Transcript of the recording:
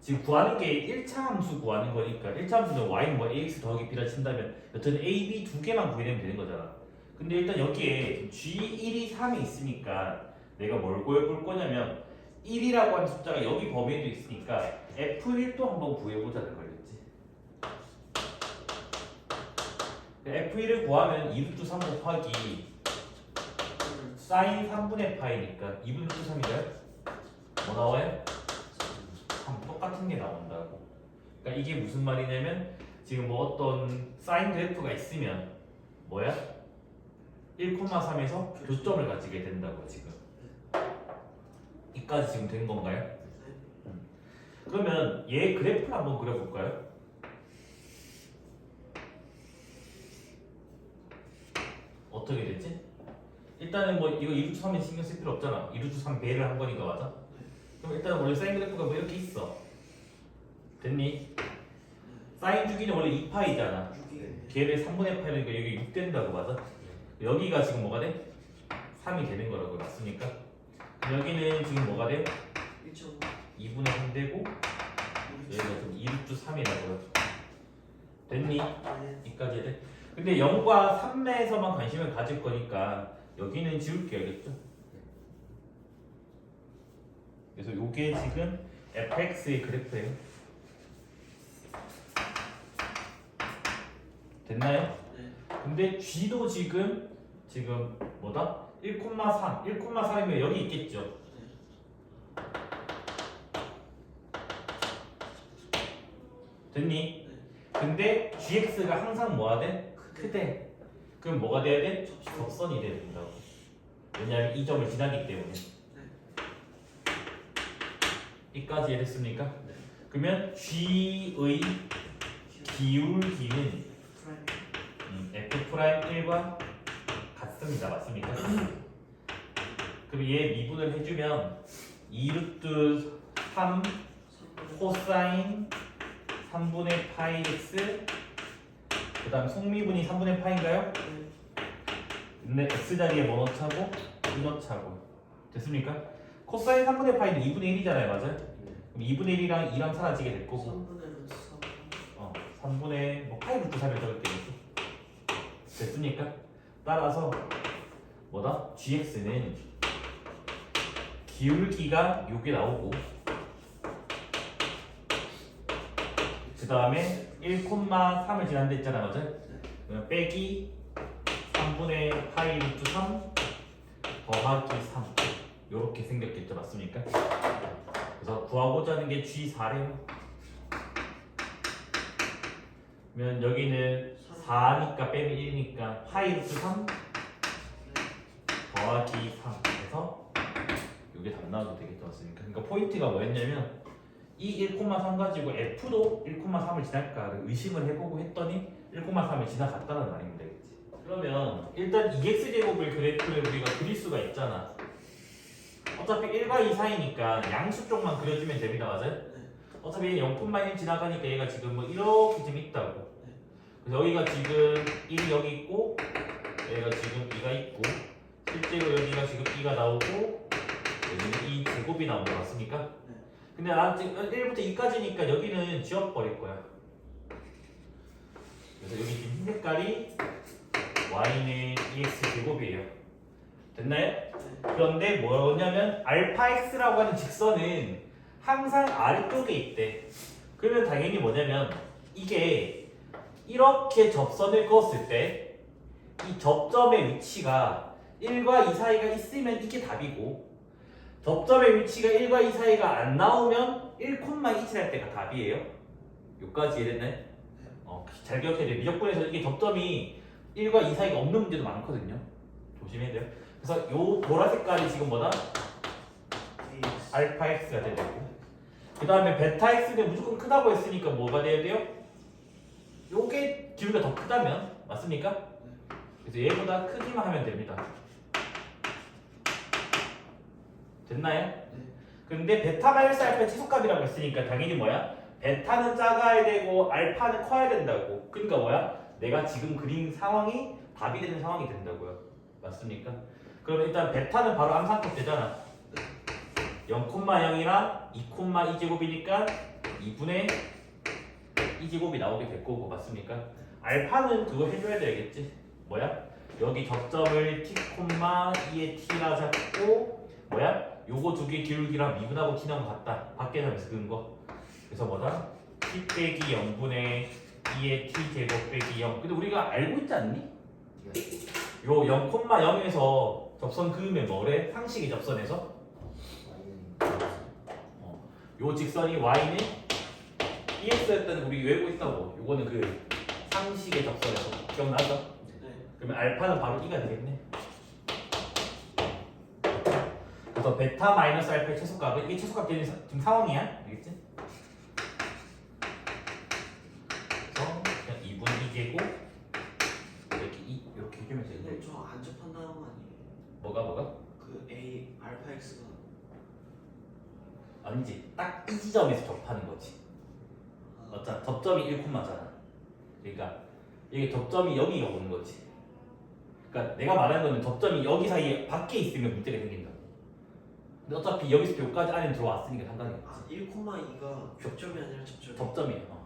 지금 구하는 게 1차 함수 구하는 거니까 1차 함수는 y는 뭐 ax 더하기 b라 친다면 여튼 a, b 두 개만 구해내면 되는 거잖아. 근데 일단 여기에 g1이 3이 있으니까 내가 뭘 구해볼 거냐면 1이라고 하는 숫자가 여기 범위에도 있으니까 f1도 한번 구해보자는 거겠지. f1을 구하면 2루트 3 곱하기 사인 3분의 파이니까 2분의 루트 3이래요? 뭐 나와요? 3 똑같은 게 나온다고 그러니까 이게 무슨 말이냐면 지금 뭐 어떤 사인 그래프가 있으면 뭐야? 1,3에서 교점을 가지게 된다고 지금 이까지 지금 된 건가요? 음. 그러면 얘 그래프를 한번 그려볼까요? 어떻게 됐지? 일단은 뭐 이거 2루트 3에 신경 쓸 필요 없잖아 2루트 3 배를 한 거니까 맞아? 그럼 일단 원래 사인 그래프가 뭐 이렇게 있어 됐니? 사인 주기는 원래 2파이잖아 걔를 3분의 8이니까 여기 6 된다고 맞아? 여기가 지금 뭐가 돼? 3이 되는 거라고 맞습니까? 여기는 지금 뭐가 돼? 2분의 3 되고 여기가 지금 2루트 3이라고요 됐니? 이까지 돼? 근데 0과 3매에서만 관심을 가질 거니까 여기는 지울게 알겠죠? 그래서 요게 지금 fx의 그래프예요 됐나요? 근데 g도 지금 지금 뭐다? 1,3 1,3이면 여기 있겠죠 됐니? 근데 gx가 항상 뭐가 돼? 크대 그럼 뭐가 돼야 돼? 접선이 돼야 된다고 왜냐하면 이 점을 지나기 때문에 이까지 이해됐습니까? 그러면 g의 기울기는 음, f'1과 같습니다 맞습니까? 그럼 얘 미분을 해주면 2루트 3 코사인 3분의 파이 x 그 다음 속미분이 3분의 파인가요? 근데 x 자리에 뭐 넣자고? 2 넣자고 됐습니까? 코사인 3분의 파이는 2분의 1이잖아요 맞아요? 그럼 2분의 1이랑 2랑 사라지게 될 거고 어, 3분의 뭐 파이 루트 3을 적을게요 됐습니까? 따라서 뭐다? gx는 기울기가 요게 나오고 그 다음에 1,3을 지난다 했잖아 맞아? 그러면 빼기 3분의 파이 루트 3 더하기 3 요렇게 생겼겠죠 맞습니까? 그래서 구하고자 하는 게 G4래요 그러면 여기는 4니까 빼면 1이니까 파이 루트 3 더하기 3 해서 요게 답 나와도 되겠죠 맞습니까? 그러니까 포인트가 뭐였냐면 이 1,3 가지고 F도 1,3을 지날까 의심을 해보고 했더니 1,3을 지나갔다는 말입니다. 그치? 그러면 일단 2x제곱을 그래프를 우리가 그릴 수가 있잖아. 어차피 1과 2 사이니까 양수 쪽만 그려주면 됩니다. 맞아요? 어차피 0,1 지나가니까 얘가 지금 뭐 이렇게 좀 있다고. 그래서 여기가 지금 1이 여기 있고 여기가 지금 2가 있고 실제로 여기가 지금 2가 나오고 여기는 2 제곱이 나온 거 맞습니까? 근데 나 지금 1부터 2까지니까 여기는 지워버릴 거야. 그래서 여기 지금 흰 색깔이 y는 ex 제곱이에요. 됐나요? 그런데 뭐냐면 알파 x라고 하는 직선은 항상 아래쪽에 있대. 그러면 당연히 뭐냐면 이게 이렇게 접선을 그었을 때 이 접점의 위치가 1과 2 사이가 있으면 이게 답이고 접점의 위치가 1과 2 사이가 안 나오면 1,2칠 할 때가 답이에요. 여기까지 이해됐나요? 어, 잘 기억해야 돼요. 미적분에서 이게 접점이 1과 2 사이가 없는 문제도 많거든요. 조심해야 돼요. 그래서 요 보라 색깔이 지금 뭐다? 알파 x가 돼야 되고 그 다음에 베타 x는 무조건 크다고 했으니까 뭐가 돼야 돼요? 요게 기울기가 더 크다면 맞습니까? 그래서 얘보다 크기만 하면 됩니다. 됐나요? 근데 베타 마이너스 알파 치속값이라고 했으니까 당연히 뭐야? 베타는 작아야 되고 알파는 커야 된다고. 그러니까 뭐야? 내가 지금 그린 상황이 답이 되는 상황이 된다고요. 맞습니까? 그럼 일단 베타는 바로 암산값 되잖아. 0,0이랑 2,2제곱이니까 2분의 2제곱이 나오게 될 거고 맞습니까? 알파는 그거 해줘야 되겠지 뭐야? 여기 접점을 t, 2의 t라 잡고 뭐야? 요거 두 개 기울기랑 미분하고 t는 같다 밖에 점에서 그은 거 그래서 뭐다? t 빼기 0분의 2의 t 제곱 빼기 0 근데 우리가 알고 있지 않니? 요 0,0에서 접선 그으면 뭐래? 상식의 접선에서 요 직선이 y는 EX였다는 우리 외우고 있다고 요거는 그 상식의 접선에서 기억나죠? 네. 그러면 알파는 바로 2가 되겠네 그래서 베타 마이너스 알파의 최소값은 이게 최소값 되는 사- 지금 상황이야 알겠지? 그래서 그냥 2분 2제곱 이렇게 2 이렇게 해주면 근데 되는데 저 안 접한다는 거 아니에요? 뭐가 뭐가? 그 A 알파 X가 아니지 딱 이 지점에서 접하는 거지 아, 맞잖아. 접점이 1콤마잖아. 그러니까 이게 접점이 여기가 오는 거지. 그러니까 내가 말하는 거는 접점이 여기 사이에 밖에 있으면 문제가 생긴다. 근데 어차피 여기서 여기까지 안에 들어왔으니까 상관이 없지. 아 1,2가 격점이 아니라 접점. 접점이에요. 어.